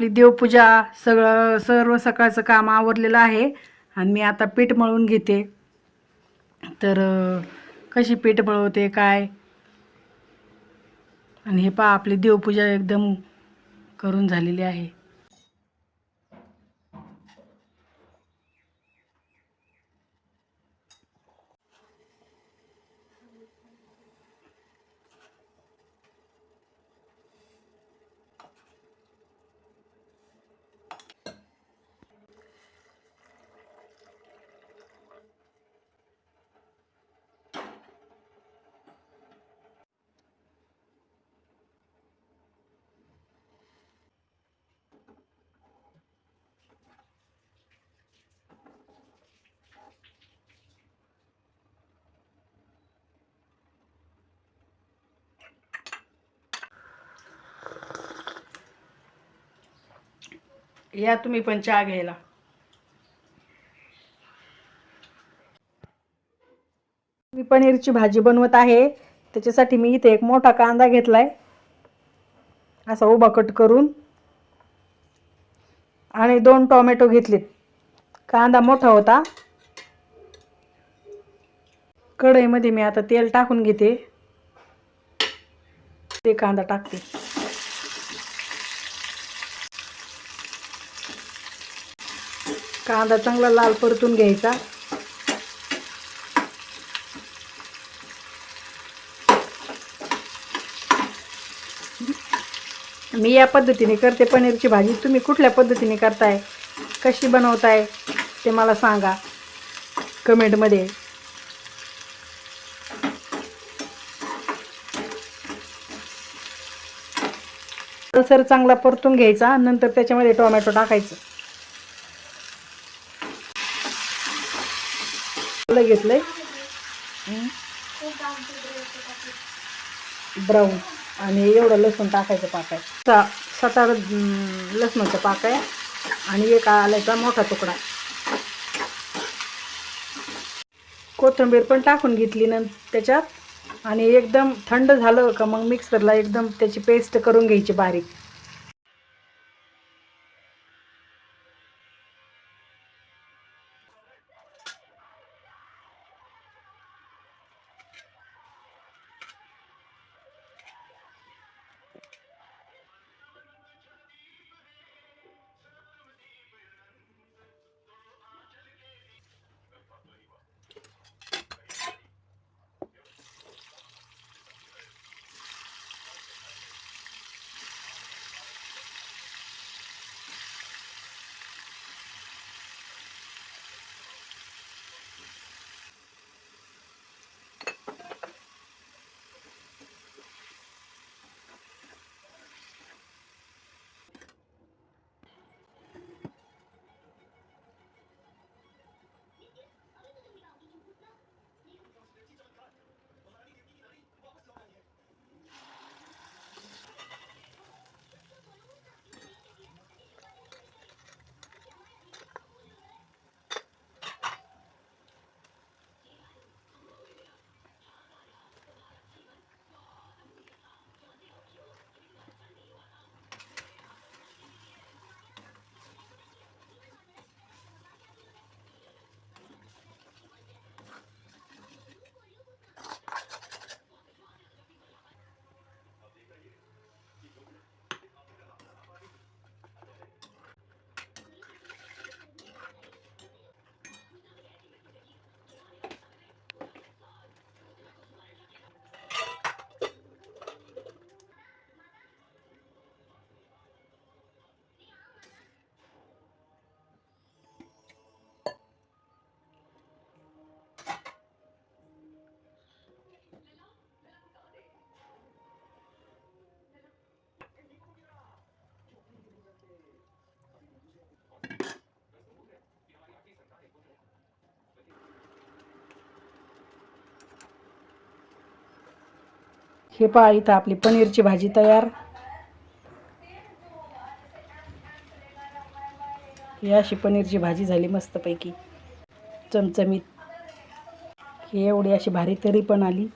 आपली देवपूजा सगळं सर्व सकाळचं काम आवरलेलं आहे. आणि मी आता पीठ मळून घेते. तर कशी पीठ मळवते काय? आणि हे पहा आपली देवपूजा एकदम करून झालेली आहे. या तुम्ही पण चहा घ्यायला. मी पनीरची भाजी बनवत आहे. त्याच्यासाठी मी इथे एक मोठा कांदा घेतलाय. असा उभा कट करून. आणि दोन टोमॅटो घेतलेत. कांदा मोठा होता. कढईमध्ये मी आता तेल टाकून घेते. ते कांदा टाकते. कांदा चांगला लाल परतून घ्यायचा. मी या पद्धतीने करते. पनीरची भाजी तुम्ही कुठल्या पद्धतीने करताय? कशी बनवताय? ते मला सांगा. कमेंटमध्ये सर चांगला परतून घ्यायचा. नंतर त्याच्यामध्ये टोमॅटो टाकायचं. घेतलंय. ब्राऊन. आणि एवढं लसूण टाकायचं पाक आहे. सा सात आठ लसणाचा पाक आहे. आणि एक आल्याचा मोठा तुकडा. कोथिंबीर पण टाकून घेतली न त्याच्यात. आणि एकदम थंड झालं का मग मिक्सरला एकदम त्याची पेस्ट करून घ्यायची बारीक. हे पहा इथं आपली पनीरची भाजी तयार. ही अशी पनीरची भाजी झाली मस्तपैकी. चमचमीत. ही एवढी अशी भारी तरी पण आली.